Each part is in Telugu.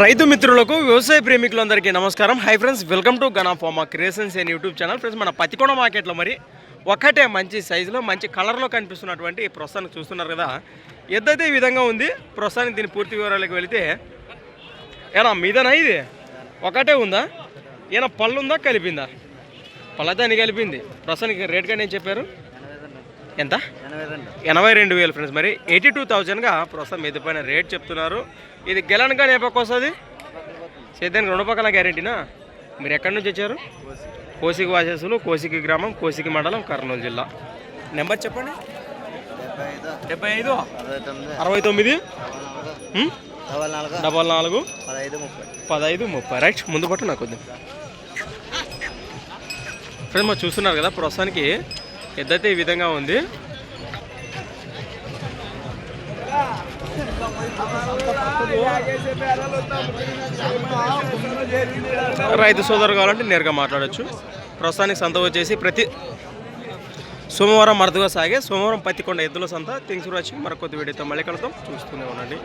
రైతు మిత్రులకు వ్యవసాయ ప్రేమికులందరికీ నమస్కారం. Hi friends welcome to Gana pharma creations and YouTube channel friends మన పతికోణ మార్కెట్లో మరి ఒకటే మంచి సైజులో మంచి కలర్లో కనిపిస్తున్నటువంటి ప్రస్తుతానికి చూస్తున్నారు కదా. ఎద్దైతే ఈ విధంగా ఉంది ప్రస్తుతానికి దీని పూర్తి వివరాలకు వెళితే ఏనా మీదనా ఇది? ఒకటే ఉందా? ఏనా పళ్ళు ఉందా కలిపిందా? పళ్ళైతే అన్ని కలిపింది. ప్రస్తుతానికి రేట్ కానీ ఏం చెప్పారు. ఎంత? ఎనభై రెండు వేలు ఫ్రెండ్స్. మరి ఎయిటీ టూ థౌజండ్గా ప్రస్తుతం మీద పైన రేట్ చెప్తున్నారు. ఇది గెలన్ కానీ ఏ పక్క వస్తుంది? సేద్యానికి రెండు పక్కల గ్యారెంటీనా? మీరు ఎక్కడి నుంచి వచ్చారు? కోసికి వాసేసులు కోసికి గ్రామం కోసికి మండలం కర్నూలు జిల్లా. నెంబర్ చెప్పండి. డెబ్బై ఐదు. అరవై తొమ్మిది? డబల్ నాలుగు. పదహైదు ముప్పై. రైట్ ముందు పట్టు నాకు కొద్దిగా ఫ్రెండ్స్ మరి చూస్తున్నారు కదా ప్రస్తుతానికి ఎద్దైతే ఈ విధంగా ఉంది. రైతు సోదరు కావాలంటే నేరుగా మాట్లాడొచ్చు. ప్రస్తుతానికి సంత వచ్చేసి ప్రతి సోమవారం మరదుగా సాగే సోమవారం పత్తికొండ ఎద్దుల సంత. థింగ్స్ వచ్చి మరొక వీడియోతో మళ్ళీ కలుద్దాం. చూస్తూనే ఉండండి.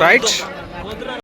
right?